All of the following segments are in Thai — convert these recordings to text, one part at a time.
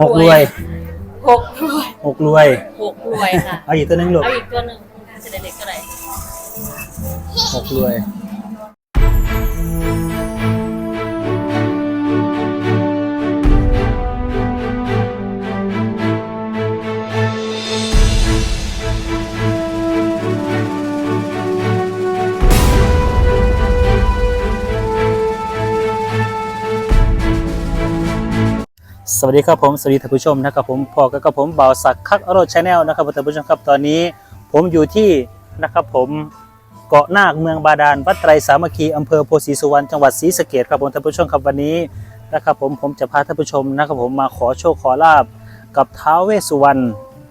หกรวยหกรวยหกรวยหกรวยค่ะ เอาอีกตัวหนึงลูกเอาอีกตัวหนึ่งจะได้เล็กก็ได้ หกรวย วัสดีครับผมสวัสดีท่านผู้ชมนะครับผมพอกับผมบ่าวศักดิ์คักอโรดชาแนลนะครับท่านผู้ชมครับตอนนี้ ผมอยู่ที่นะครับผมเกาะนาคเมืองบาดาลวัดไตรสามัคคีอำเภอโพธิสุวรรณจังหวัดศรีสะเกษครับผมท่านผู้ชมครับวันนี้นะครับผมผมจะพาท่านผู้ชมนะครับผมมาขอโชคขอลาบกับท้าวเวสสุวรรณ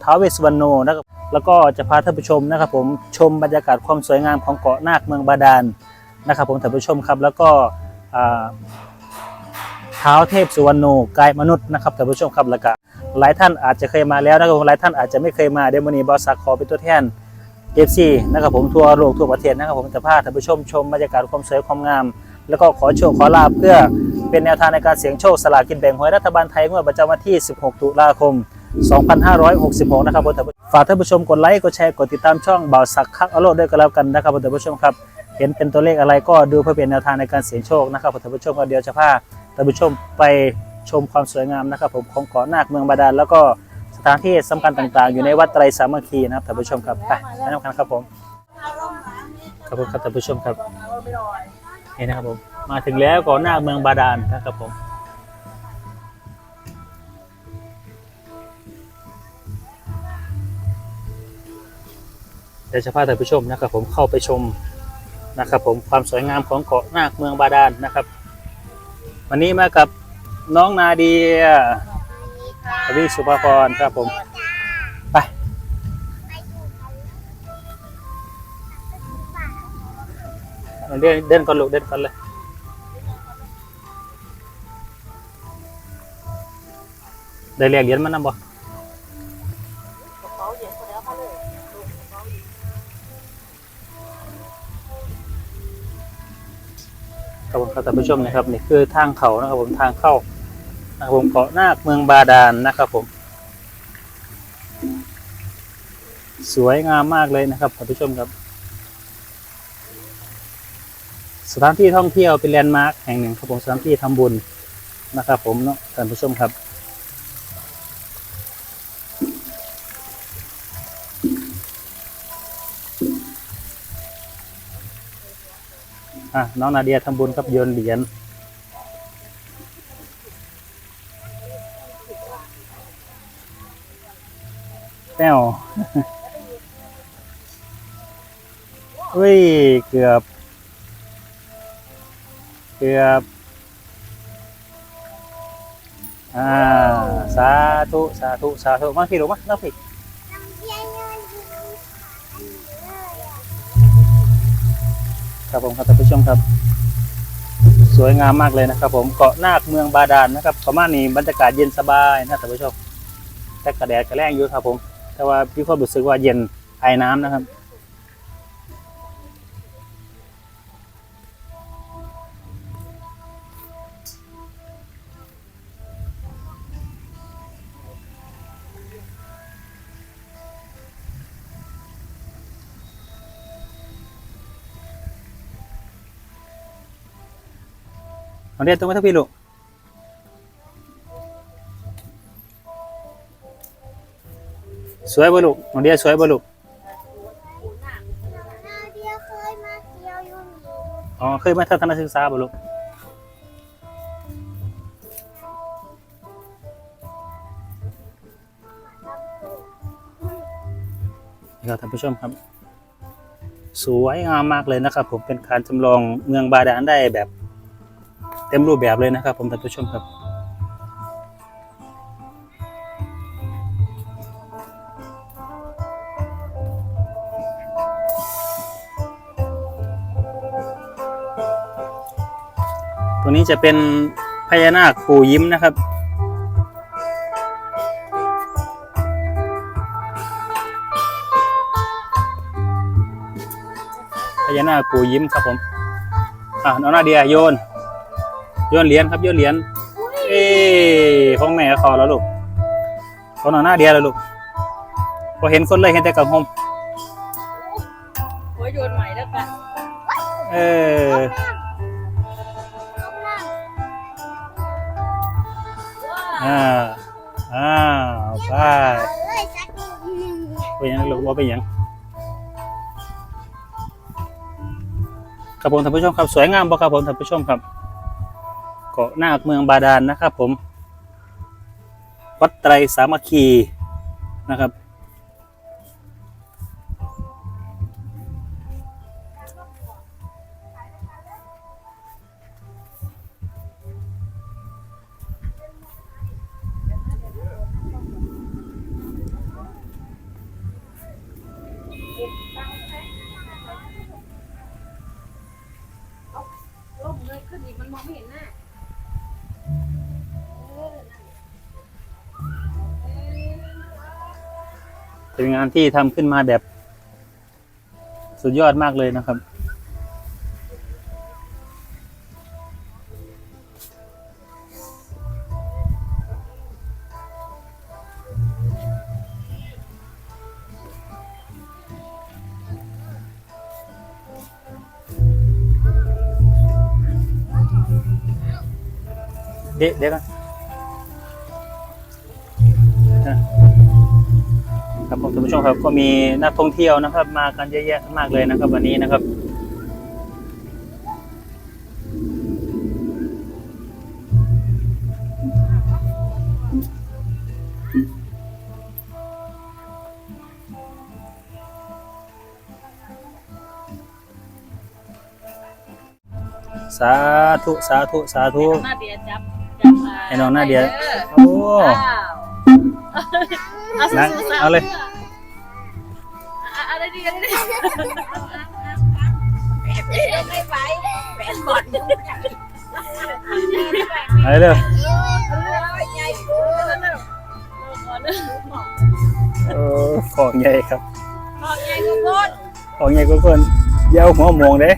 ท้าวเวสสุวรรณโนนะครับแล้วก็จะพาท่านผู้ชมนะครับผมชมบรรยากาศความสวยงามของเกาะนาคเมืองบาดาลนะครับผมท่านผู้ชมครับแล้วก็ ท้าวเทพสุวรรณโนกายมนุษย์นะครับท่านผู้ชมครับแล้วก็หลายท่านอาจจะเคยมาแล้วนะครับผมหลายท่านอาจจะไม่เคยมาเดมอนีบอสซักขอเป็นตัวแทนเอฟซีนะครับผมทั่วโลกทั่วประเทศนะครับผมจะพาท่านผู้ชมชมบรรยากาศความสวยความงาม แล้วก็ขอโชคขอลาบเพื่อเป็นแนวทางในการเสี่ยงโชคสลากกินแบ่งหวยรัฐบาลไทยงวดประจำวันที่ 16 ตุลาคม 2566 นะครับผมฝากท่านผู้ชมกดไลค์กดแชร์กดติดตามช่องบ่าวสักคักอโลดด้วยกันแล้วกันนะครับผมท่านผู้ชมครับ เห็นเป็นตัวเลขอะไรก็ดูเพื่อเป็นแนวทางในการเสี่ยงโชคนะครับผมท่านผู้ชมก็เดี๋ยวจะพา ท่านผู้ชมไปชมความสวยงามนะครับ ผมของเกาะนาคเมืองบาดาลแล้วก็สถานที่สำคัญต่างๆ อยู่ในวัดไตรสามัคคีนะครับท่านผู้ชมครับไปแนะนำกันครับผมครับผมครับท่านผู้ชมครับนี่นะครับผมมาถึงแล้วเกาะนาคเมืองบาดาลนะครับผมเดี๋ยวจะพาท่านผู้ชมนะครับผมเข้าไปชมนะครับผมความสวยงามของเกาะนาคเมืองบาดาลนะครับ วันนี้มากับน้องนาเดียสวีสุภาพรครับผม ไป เดินเดินก่อนลูกเดินก่อนเลยได้เรียกเหรียญมานำบ่ ครับผมครับท่านผู้ชมนะครับนี่คือทางเขานะครับผมทางเข้านะครับผมเกาะนาคเมืองบาดาลนะครับผม สวยงามมากเลยนะครับท่านผู้ชมครับ สถานที่ท่องเที่ยวเป็นแลนด์มาร์คแห่งหนึ่งครับผมสถานที่ทำบุญนะครับ ผมเนาะท่านผู้ชมครับ อะน้องนาเดียทำบุญกับโยนเหรียญแป้วเฮ้ย เกือบ เกือบ อ่า สาธุ สาธุ สาธุ มาพี่ลูกมาเล่าพี่ ครับผมครับท่านผู้ชมครับ สวยงามมากเลยนะครับ ผมเกาะนาคเมืองบาดาลนะครับประมาณนี้บรรยากาศเย็นสบายนะท่านผู้ชมแต่กระแดดกระแรงอยู่ครับผม แต่ว่าพี่ความรู้สึกว่าเย็นไอ้น้ำนะครับ เอาเรียนตรงมาทั้งพี่ลูกสวยบ่ลูกน้องเดียสวยบ่ลูกนาเดียเคยมาเที่ยวอยู่นี่อ๋อเคยมาทัศนศึกษาบ่ลูกนี่ครับท่านผู้ชมครับ สวยงามมากเลยนะครับ ผมเป็นการจำลองเมืองบาดาลได้แบบเต็มรูปแบบเลยนะครับ ผมท่านผู้ชมครับตัวนี้จะเป็นพญานาคปู่ยิ้มนะครับ พญานาคปู่ยิ้มครับผม อะน้องนาเดียโยน โยนเหรียญครับโยนเหรียญเอ้ของแม่ก็ขอแล้วลูกเขานอนหน้าเดียวแล้วลูกพอเห็นคนเลยเห็นแต่กับหมหัวโยนใหม่แล้วกันเอออ่าอ่าไปเลยสักหนึ่งไปยังลูกว่าไปยังครับผมท่านผู้ชมครับสวยงามบ่ครับผมท่านผู้ชมครับ เกาะนาคเมืองบาดาลนะครับผม วัดไตรสามัคคีนะครับ เป็นงานที่ทำขึ้นมาแบบสุดยอดมากเลยนะครับ เด็กเด็กอะอะ ท่านผู้ชมครับก็มีนักท่องเที่ยวนะครับ มากันเยอะแยะมากเลยนะครับ วันนี้นะครับสาธุ สาธุ สาธุหน้าเดียจับจับมาให้น้องหน้าเดียอโอ้ว้าวเอานะสู้ๆเอาเลยอ่ะอะไรดีอะไรดีไม่ไปแหวนบอดไปเลยใหญ่กูแล้วเออของใหญ่ครับบอกใหญ่กูคตรของใหญ่ก็คนอยาหัวมองเด้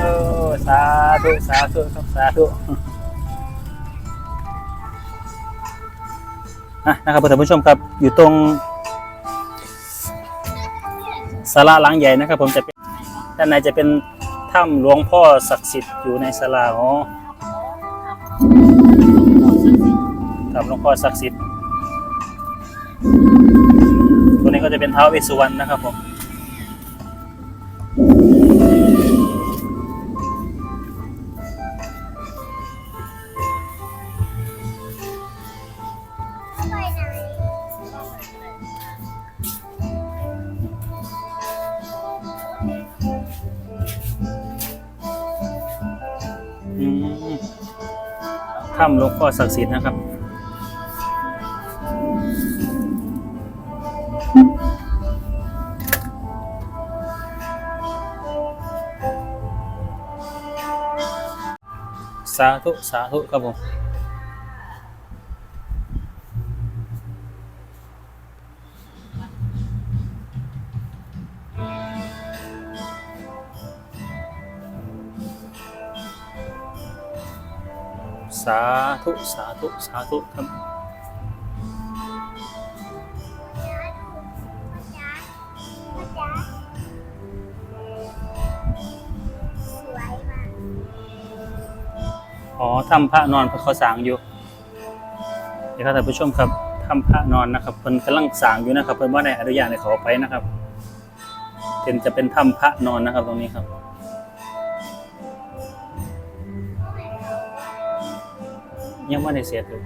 เออสาธุสาธุครับสาธุะนะครับท่านผู้ชมครับอยู่ตรงศาลาหลังใหญ่นะครับ ผมจะเป็นด้านในจะเป็นถ้ำหลวงพ่อศักดิ์สิทธิ์อยู่ในศาลาอ๋อถ้ำหลวงพ่อศักดิ์สิทธิ์ตัวนี้ก็จะเป็นเท้าเวสสุวรรณนะครับผม ถ้ำหลวงพ่อศักดิ์สิทธิ์นะครับสาธุสาธุครับผม สาธุสาธุครับอ๋อถ้ำพระนอนพระเขาสางอยู่เดี๋ยวครับท่านผู้ชมครับถ้ำพระนอนนะครับเพิ่นกำลังสางอยู่นะครับเพิ่นว่าในอนุญาตให้เขาไปนะครับเป็นจะเป็นถ้ำพระนอนนะครับตรงนี้ครับ ยังไม่ได้เสร็จเลย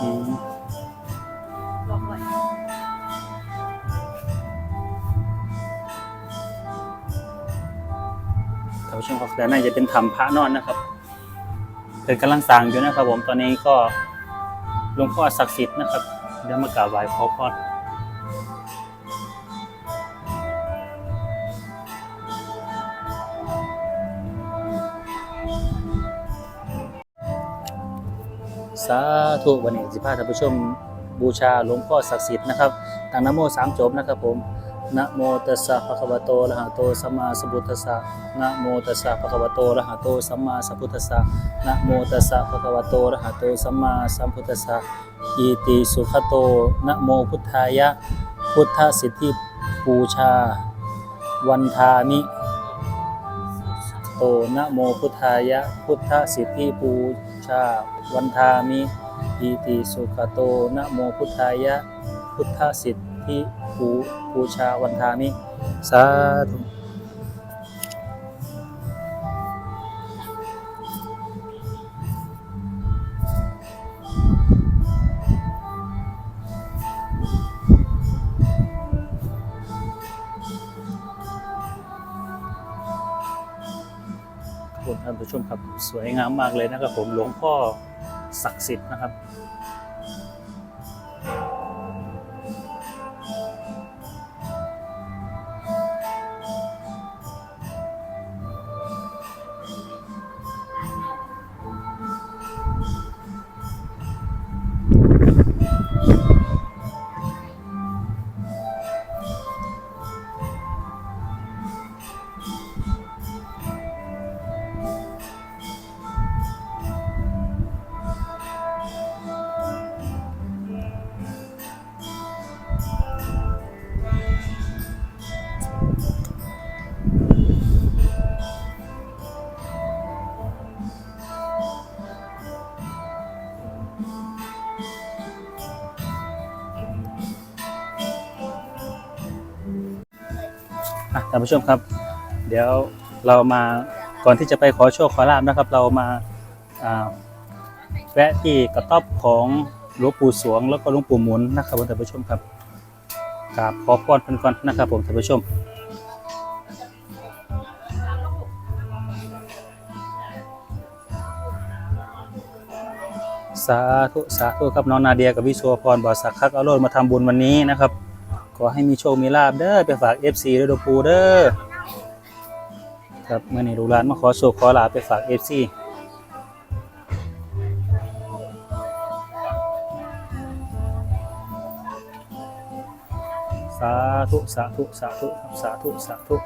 อืมบอกไว้ท่านผู้ชมครับด้านในจะเป็นถ้ำพระนอนนะครับเพิ่นกำลังสร้างอยู่นะครับผมตอนนี้ก็ หลวงพ่อศักดิ์สิทธิ์นะครับเดี๋ยวมากราบไหว้ขอพรสาธุวันนี้สิพาท่านผู้ชมบูชาหลวงพ่อศักดิ์สิทธิ์นะครับตั้งนโมสามจบนะครับผมนะโมตัสสะภะคะวะโตอะระหะโตสัมมาสัมพุทธัสสะนะโมตัสสะภะคะวะโตอะระหะโตสัมมาสัมพุทธัสสะ นะโมตัสสะภะคะวะโตอะระหะโตสัมมาสัมพุทธัสสะอิติสุขโตนะโมพุทธายะ พุทธสิทธิบูชา วันทามิโตนะโมพุทธายะ พุทธสิทธิปูชา วันทามิอิติสุขโตนะโมพุทธายะ พุทธสิทธิปูปูชาวันทามิ สาธุ ท่านผู้ชมครับสวยงามมากเลยนะครับผมหลวงพ่อศักดิ์สิทธิ์นะครับ ท่านผู้ชมครับ เดี๋ยวเรามาก่อนที่จะไปขอโชคขอลาบนะครับ เรามาแวะที่กระต๊อบของหลวงปู่สวง แล้วก็หลวงปู่หมุนนะครับท่านผู้ชมครับกราบขอพรเพิ่นก่อนนะครับผมท่านผู้ชมสาธุสาธุครับน้องนาเดียกับวิชวพรบ่อสักคักเอาโลดมาทำบุญวันนี้นะครับ ขอให้มีโชค มีลาบเด้อไปฝาก FC ด้วยดปูเด้อครับเมื่อนี้ลูกหลานมาขอโชคขอลาบไปฝาก FC สาธุ สาธุ สาธุ สาธุ สาธุ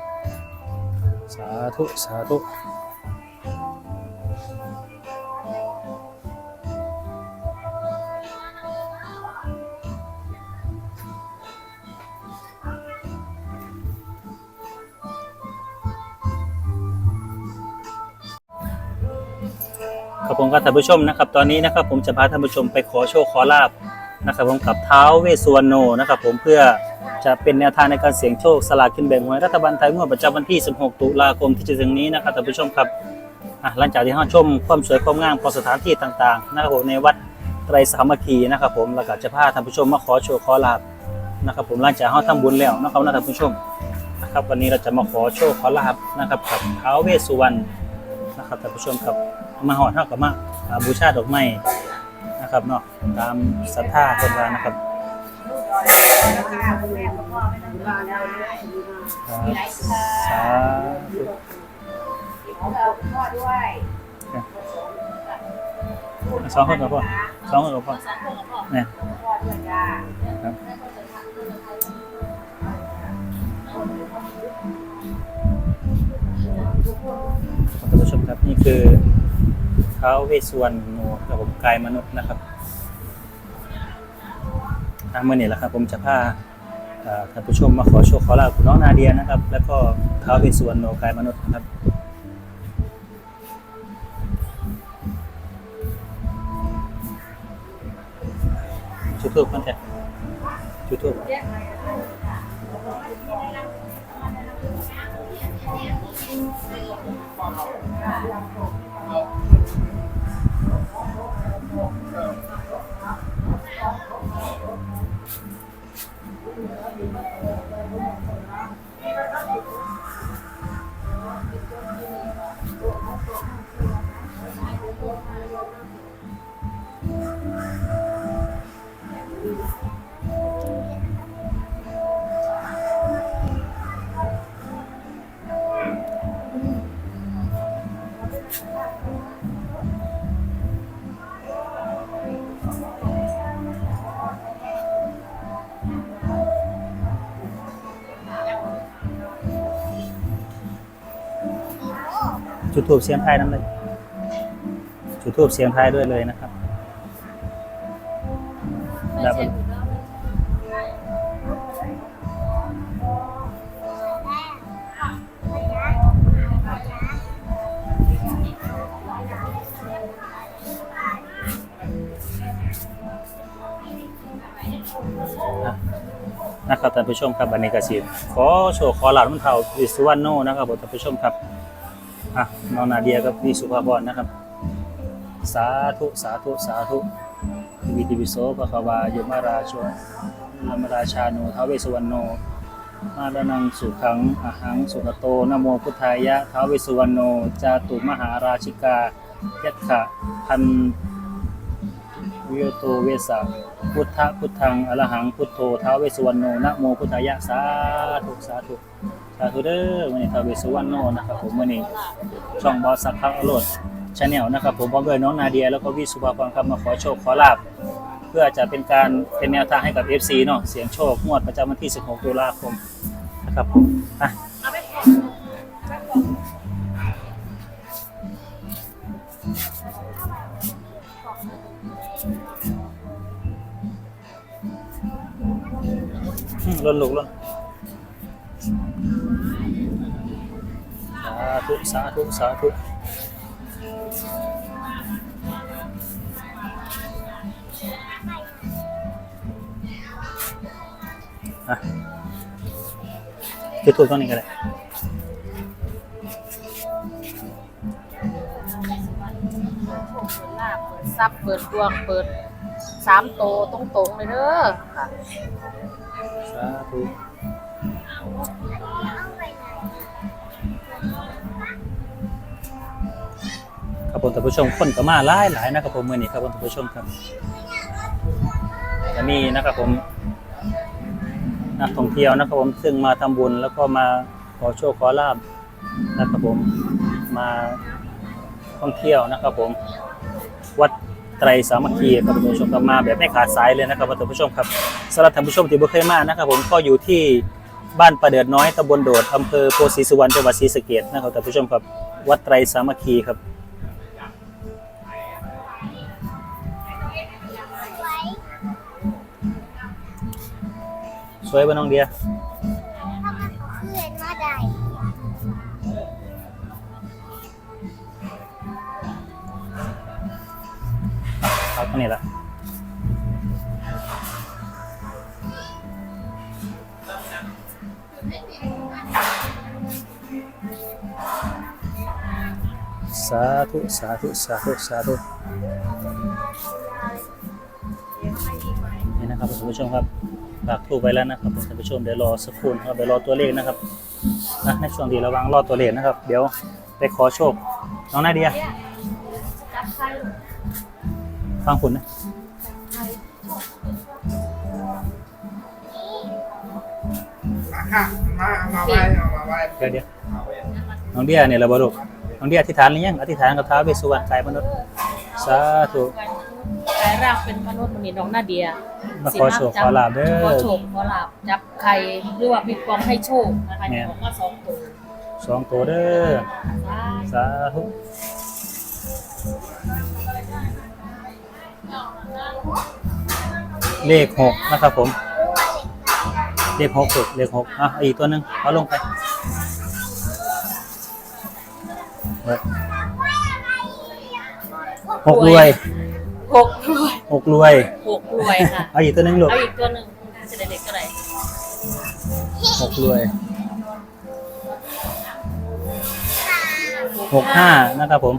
สาธุ สาธุ ผมก็ท่านผู้ชมนะครับ ตอนนี้นะครับผมจะพาท่านผู้ชมไปขอโชคขอลาบนะครับ ผมกับเท้าเวสสุวรรณโนนะครับผมเพื่อจะเป็นแนวทางในการเสี่ยงโชคสลากกินแบ่งหวยรัฐบาลไทยงวดประจำวันที่ 16 ตุลาคมที่จะถึงนี้นะครับท่านผู้ชมครับหลังจากที่เราชมความสวยความงามของสถานที่ต่างๆนะครับผมในวัดไตรสามัคคีนะครับ ผมแล้วก็จะพาท่านผู้ชมมาขอโชคขอลาบนะครับ ผมหลังจากเราทำบุญแล้วนะครับท่านผู้ชมนะครับ วันนี้เราจะมาขอโชคขอลาบนะครับกับเท้าเวสสุวรรณน ครับท่านผู้ชมครับมาหอดเท่ากับมาอ่าบูชาดอกไม้นะครับเนาะตามศรัทธาคนว่านะครับครับสาธุสองคนกับพ่อสองคนกับพ่อเนี่ย ครับ นี่คือท้าวเวสุวรรณโนครับผมกายมนุษย์นะครับทาเมื่อนี้แหละครับ ผมจะพาท่านผู้ชมมาขอโชคขอลาบกับน้องนาเดียนะครับ แล้วก็ท้าวเวสุวรรณโนกายมนุษย์นะครับจุดทูบกันเถอะจุดทูบ 好，那。 ทูบเสียงไทายนั่นเลยจุดทูบเสียงไทายด้วยเลยนะครับดับเบิลอะนะครับท่านผู้ชมครับบันนี้กสิขอโชว์ขอหลานมันเท่าวิสุวรรณโนนะครับผมท่านผู้ชมครับ อะน้องนาเดียกับพี่สุภาพรนะครับ สาธุ สาธุ สาธุวิติวิโสภควายมราชนนมราชาโนท้าวเวสุวรรณโน มาดนังสุขังอหังสุขโตนโมพุทธายะท้าวเวสุวรรณโน จาตุมหาราชิกายัตถะพันวิโยโตเวสะพุทธพุทธังอรหังพุทโธท้าวเวสุวรรณโนนะโมพุทธายะสาธุสาธุ สาธุเด้อวันนี้ทาวเวสุวรรณโนนะครับผมวันนี้ช่องบอสสักพักอรรถชาแนลนะครับผมพร้อมด้วยน้องนาเดียแล้วก็วิสุภาพรครับมาขอโชคขอลาบเพื่อจะเป็นการเป็นแนวทางให้กับ FC เนาะเสียงโชคงวดประจำวันที่ 16 ตุลาคมนะครับผมอะเอาไปก่อนเอาไปก่อนอืมล่นลูกล่น ธุสาธุสาธุอะจุดทูบตรงนี้ก็ได้เปิดลาบเปิดซับเปิดดวงเปิดสามโตตรงๆเลยเด้อค่ะสาธุ ครับผมท่านผู้ชมคนก็มาหลายหลายนะครับผมมื่อนี้ครับผมท่านผู้ชมครับจะมีนะครับผมนักท่องเที่ยวนะครับผมซึ่งมาทำบุญแล้วก็มาขอโชคขอลาบนะครับผมมาท่องเที่ยวนะครับผม วัดไตรสามัคคีครับท่านผู้ชมครับมาแบบไม่ขาดสายเลยนะครับท่านผู้ชมครับสำหรับท่านผู้ชมที่บ่เคยมานะครับ ผมก็อยู่ที่บ้านประเดิดน้อยตำบลโดดอำเภอโพธิ์ศรีสุวรรณจังหวัดศรีสะเกษนะครับท่านผู้ชมครับ วัดไตรสามัคคีครับ สวยบ่น้องเดียถ้ามันเคลื่อนมาได้ครับตรงนี้ละสาธุสาธุสาธุสาธุนี่นะครับท่านผู้ชมครับ ฝากทูบไปแล้วนะครับท่านผู้ชมเดี๋ยวรอสักครู่นะครับเดี๋ยวรอตัวเลขนะครับนะในช่วงดีระวังรอตัวเลขนะครับ เดี๋ยวไปขอโชค น้องนาเดียจับใครฟังคุณนะมาค่ะมาเอามาไว้เอามาไว้เดี๋ยวเดี๋ยวน้องเดียเนี่ยเราบรุน้องเดียอธิษฐานหรือยังอธิษฐานกับท้าวเวสสุวรรณกายมนุษย์สาธุ ร่างเป็นมนุษย์มันมีน้องนาเดียมาขอโชคขอลาบเด้ขออโชคขอลาบจับใครหรือว่ามีความให้โชคนะคะแม่ผมว่าสองตัวสองตัวเด้อสาธุเลขหกนะครับผม เลขหกสุดเลขหกอะเอาอีกตัวหนึ่งเอาลงไปเฮ้ยหกรวยหกรวย หกรวย หกรวยค่ะ เอาอีกตัวหนึ่งลูกเอาอีกตัวหนึ่งจะได้เด็กก็ได้หกรวยหกห้านะครับผม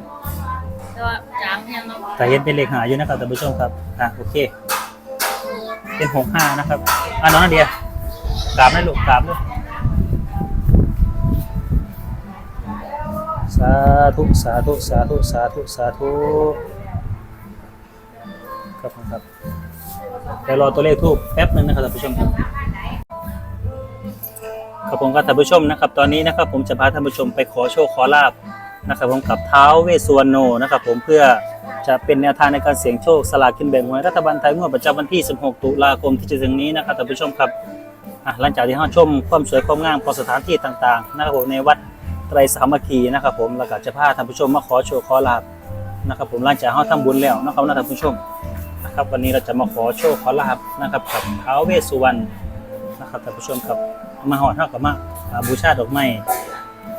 ก็จางเนี่ยเนาะแต่เห็นเป็นเลขหาอยู่นะครับท่านผู้ชมครับอะโอเค เป็นหกห้านะครับอะน้องนาเดียกราบได้ลูกกราบลูกสาธุสาธุสาธุสาธุสาธุ ครับผมครับเดี๋ยวรอตัวเลขทูบแป๊บหนึ่งนะครับท่านผู้ชมครับครับผมก็ท่านผู้ชมนะครับ ตอนนี้นะครับ ผมจะพาท่านผู้ชมไปขอโชคขอลาบนะครับ ผมกับเท้าเวสสุวรรณโนนะครับ ผมเพื่อจะเป็นแนวทางในการเสี่ยงโชคสลากกินแบ่งหวยรัฐบาลไทยงวดประจำวันที่ 16 ตุลาคมที่จะถึงนี้นะครับท่านผู้ชมครับหลังจากที่เราชมความสวยความงามของสถานที่ต่างๆนะครับผมในวัดไตรสามัคคีนะครับ ผมแล้วก็จะพาท่านผู้ชมมาขอโชว์ขอลาบนะครับ ผมหลังจากเฮาทำบุญแล้วนะครับท่านผู้ชม นะครับ วันนี้เราจะมาขอโชว์ขอลาบนะครับกับท้าวเวสสุวรรณนะครับท่านผู้ชมครับมาหอดเท่ากับมาอ่าบูชาดอกไม้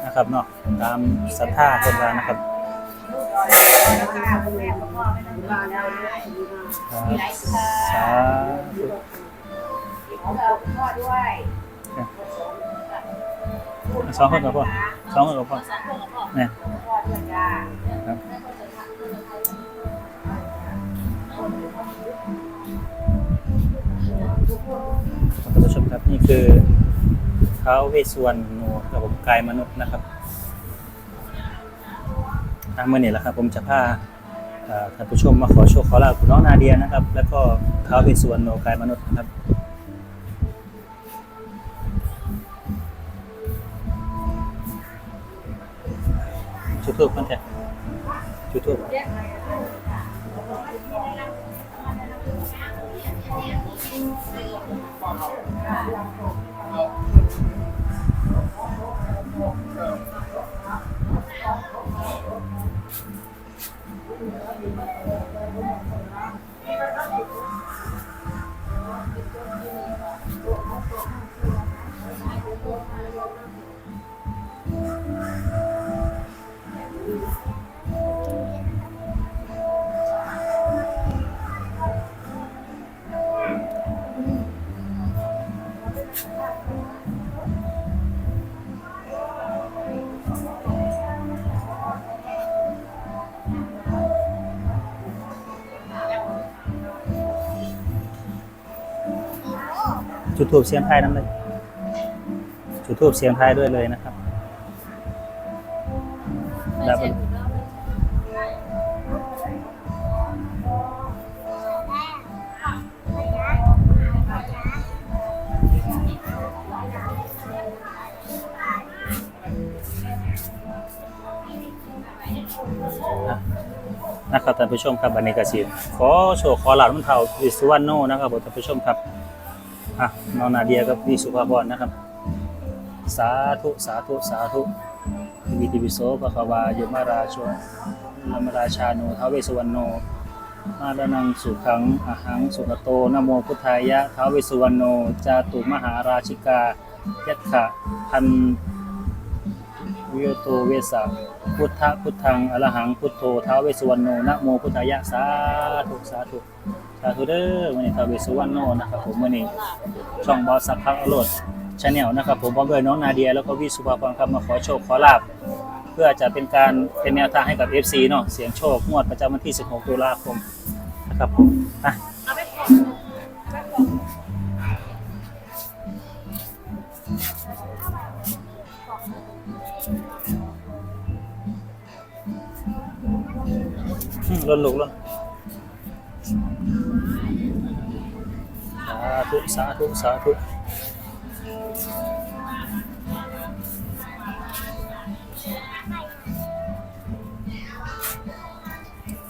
นะครับเนาะตามศรัทธาคนว่านะครับครับสาธุสองคนกับพ่อสองคนกับพ่อเนี่ย ท่านผู้ชมครับนี่คือท้าวเวสวรรณโนครับผมกายมนุษย์นะครับทางเมื่อนี้แหละครับ ผมจะพาท่านผู้ชมมาขอโชคขอลาบคุณน้องนาเดียนะครับ แล้วก็ท้าวเวสวรรณโนกายมนุษย์นะครับจุดทูบกันแท้จุดทูบ 是 ทูบเสียงไทายนั่นเลยจุดทูบเสียงไทายด้วยเลยนะครับดับเบิลนะครับท่านผู้ชมครับอันนี้ก็สิขอโชว์ขอหลานมันเท่าวิสุวรรณโนนะครับผมท่านผู้ชมครับ อะน้องนาเดียกับพี่สุภาพรนะครับ สาธุ สาธุ สาธุวิติวิโสภควายมราชวนนมราชาโนท้าวเวสสวรรณโน มาดนังสุขังอหังสุขโตนโมพุทธายะท้าวเวสสวรรณโน จาตุมหาราชิกา ยัตถะพันวิโยโตเวสะพุทธพุทธังอรหังพุทโธท้าวเวสสวรรณโนนะโมพุทธายะสาธุสาธุ สาธุเด้อวันนี้ท้าเวสุวรรณโนนะครับผมวันนี้ช่องบอสสักพักอรดชาแนลนะครับผมพร้อมด้วยน้องนาเดียแล้วก็วิสุภาพรครับมาขอโชคขอลาบเพื่อจะเป็นการเป็นแนวทางให้กับ FC เนาะเสียงโชคงวดประจำวันที่ 16 ตุลาคมนะครับผมอะล่นลูกล่น สาธุสาธุสาธุ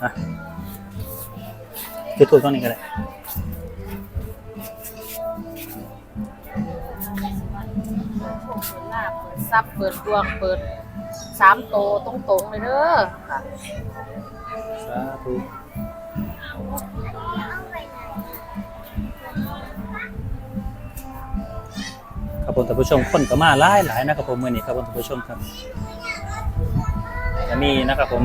อะจุดทูบตรงนี้ก็ได้เปิดลาบเปิดซับเปิดดวงเปิดสามโตตรงๆเลยเด้อค่ะ สาธุ ผมท่านผู้ชมคนก็มาหลายหลายนะครับผมมื่อนี้ครับผมท่านผู้ชมครับจะมีนะครับผม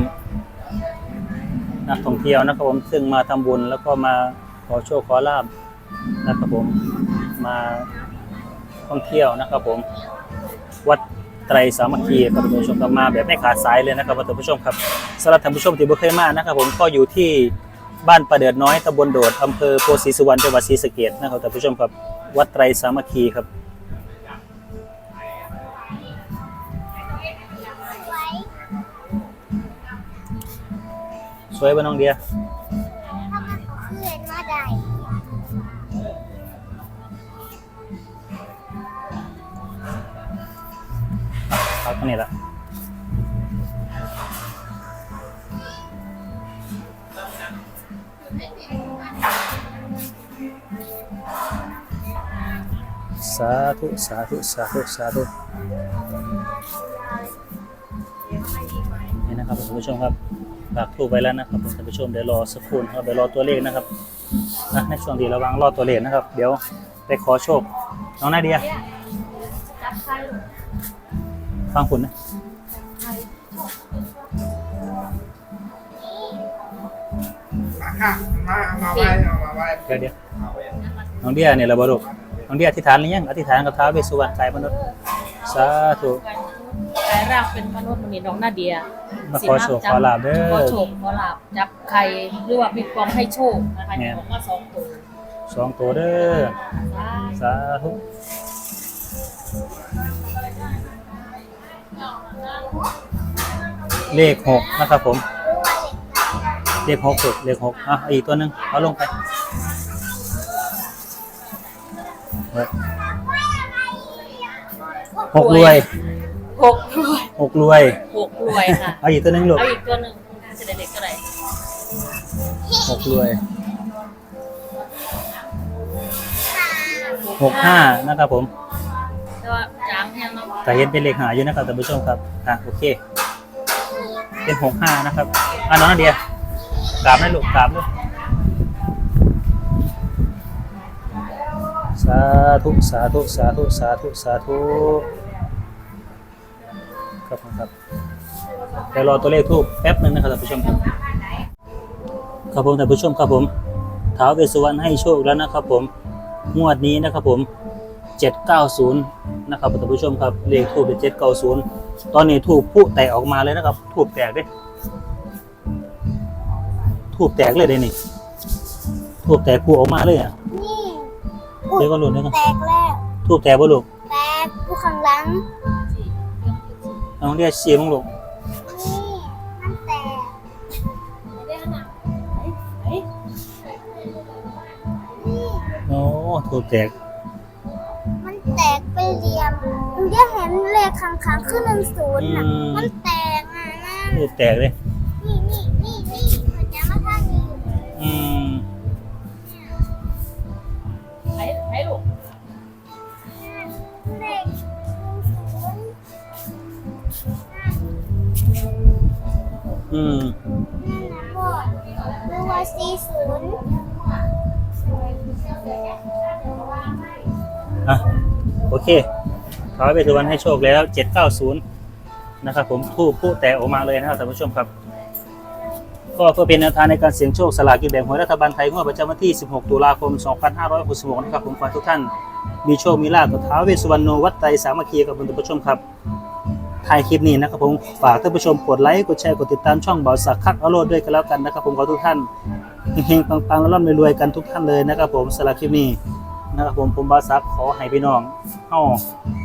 นักท่องเที่ยวนะครับผมซึ่งมาทำบุญแล้วก็มาขอโชคขอลาบนะครับผมมาท่องเที่ยวนะครับผม วัดไตรสามัคคีครับท่านผู้ชมครับมาแบบไม่ขาดสายเลยนะครับท่านผู้ชมครับสำหรับท่านผู้ชมที่บ่เคยมานะครับผมก็อยู่ที่บ้านประเดือดน้อยตำบลโดดอำเภอโพธิ์ศรีสุวรรณจังหวัดศรีสะเกษนะครับท่านผู้ชมครับ วัดไตรสามัคคีครับ สวยบ่น้องเดียถ้ามันเคลื่อนมาได้เอาเท่านี้ละสาธุสาธุสาธุสาธุนะครับท่านผู้ชมครับ ฝากทูบไว้แล้วนะครับท่านผู้ชมเดี๋ยวรอสักครู่นะครับเดี๋ยวรอตัวเลขนะครับนะในช่วงดีระวังรอตัวเลขนะครับ เดี๋ยวไปขอโชคน้องนาเดียจับใครฟังคุณนะมามาเอามาไว้มาไว้เดี๋ยวเดี๋ยวน้องเดียเนี่ยเราบรุน้องเดียอธิษฐานหรือยังอธิษฐานกับท้าวเวสสุวรรณกายมนุษย์สาธุายร่างเป็นมนุษย์มันมีน้องนาเดียมาขอโชคขอลาบเด้ขออโชคขอลาบจับใครหรือว่ามีความให้โชคนะคะเนี่ยบอกว่าสองตัวสองตัวเด้อสาธุเลขหกนะครับผม เลขหกสุดเลขหกอะอีกตัวหนึ่งเอาลงไปหกหกรวย หกรวยหกรวยหกรวยค่ะ เอาอีกตัวหนึ่งลูกเอาอีกตัวหนึ่งจะได้เด็กก็ได้หกรวยหกห้านะครับผมแต่ว่าจางยังเนาะแต่เห็นเป็นเลขหาอยู่นะครับท่านผู้ชมครับอะโอเค เป็นหกห้านะครับอะน้องนาเดียกราบได้ลูกกราบลูกสาธุสาธุสาธุสาธุสาธุ ดี๋ยวรอตัวเลขทูบแป๊บหนึงนะครับท่านผู้ชมครับครับผมท่านผู้ชมครับผมท้าวเวสสุวรรณให้โชคแล้วนะครับผมงวดนี้นะครับผม 790 นะครับท่านผู้ชมครับเลขทูบเป็น 790 ตอนนี้ทูบผู้แตกออกมาเลยนะครับทูบแตกเด้ทูบแตกเลยเด้นี่ทูบแตกผู้ออกมาเลยอะนี่เดี๋ยวก็หลุดเดี๋ยวก็แตกแล้วทูบแตกบ่ลูกแตกผู้ข้างหลังน้องเรียกเสียมั้งลูก อ้ทูบแตก มันแตกเป็นเหลี่ยมมันจะเห็นเลขข้างๆคือหนึ่งศูนย์น่ะ อืม มันแตกอะนั่นทูบแตกเลย เคท้าวเวสสุวรรณให้โชคแล้ว 790 นะครับผมทูบผู้แตกออกมาเลยนะครับท่านผู้ชมครับ ก็เพื่อเป็นแนวทางในการเสี่ยงโชคสลากกินแบ่งหวยรัฐบาลไทยงวดประจำวันที่ 16 ตุลาคม 2566 นะครับผมขอให้ทุกท่านมีโชคมีลาภกับท้าวเวสสุวรรณวัดไตรสามัคคีกับท่านผู้ชมครับถ่ายคลิปนี้นะครับผมฝากท่านผู้ชมกดไลค์กดแชร์กดติดตามช่องเบาสักคักอโรดด้วยกันแล้วกันนะครับผมขอทุกท่านเฮงๆปังๆและร่ำรวยๆกันทุกท่านเลยนะครับผมสลากคลิปนี้ นะครับผมผมบาสักขอให้พี่น้องเฮา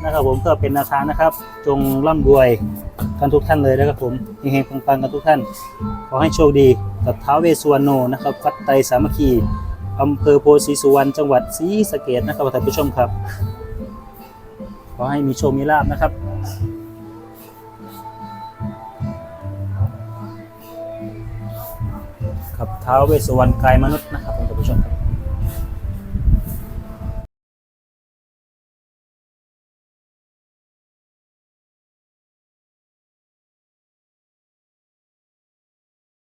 นะครับผมเพื่อเป็นแนวทานะครับ จงร่ำรวยกันทุกท่านเลยนะครับผมเฮงๆปังๆกันทุกท่าน ขอให้โชคดีกับท้าวเวสสุวรรณโนนะครับวัดไตรสามัคคีอำเภอโพธิสุวรรณจังหวัดศรีสะเกษนะครับท่านผู้ชมครับ ขอให้มีโชคมีลาบนะครับครับท้าวเวสสุวรรณกายมนุษย์นะครับ